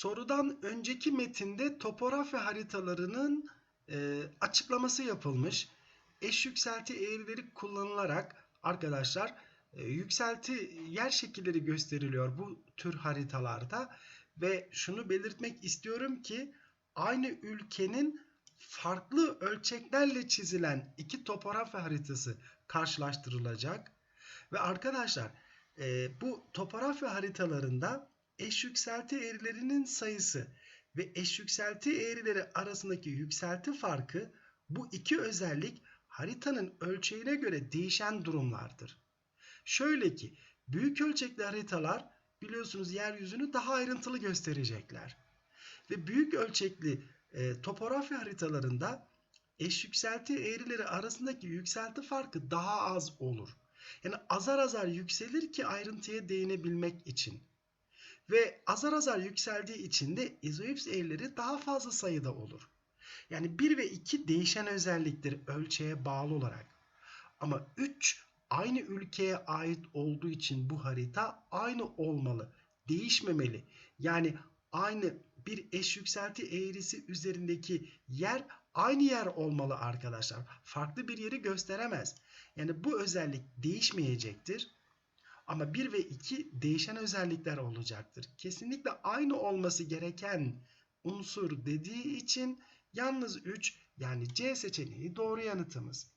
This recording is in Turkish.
sorudan önceki metinde topografi haritalarının e, açıklaması yapılmış. Eş yükselti eğrileri kullanılarak arkadaşlar e, yükselti yer şekilleri gösteriliyor bu tür haritalarda ve şunu belirtmek istiyorum ki aynı ülkenin farklı ölçeklerle çizilen iki topografi haritası karşılaştırılacak ve arkadaşlar e, bu topografi haritalarında eş yükselti eğrilerinin sayısı ve eş yükselti eğrileri arasındaki yükselti farkı bu iki özellik haritanın ölçeğine göre değişen durumlardır. Şöyle ki büyük ölçekli haritalar biliyorsunuz yeryüzünü daha ayrıntılı gösterecekler. Ve büyük ölçekli e, topografi haritalarında eş yükselti eğrileri arasındaki yükselti farkı daha az olur. Yani azar azar yükselir ki ayrıntıya değinebilmek için. Ve azar azar yükseldiği için de izoips eğrileri daha fazla sayıda olur. Yani 1 ve 2 değişen özelliktir ölçeğe bağlı olarak. Ama 3 aynı ülkeye ait olduğu için bu harita aynı olmalı. Değişmemeli. Yani aynı bir eş yükselti eğrisi üzerindeki yer aynı yer olmalı arkadaşlar. Farklı bir yeri gösteremez. Yani bu özellik değişmeyecektir. Ama 1 ve 2 değişen özellikler olacaktır. Kesinlikle aynı olması gereken unsur dediği için yalnız 3 yani C seçeneği doğru yanıtımız.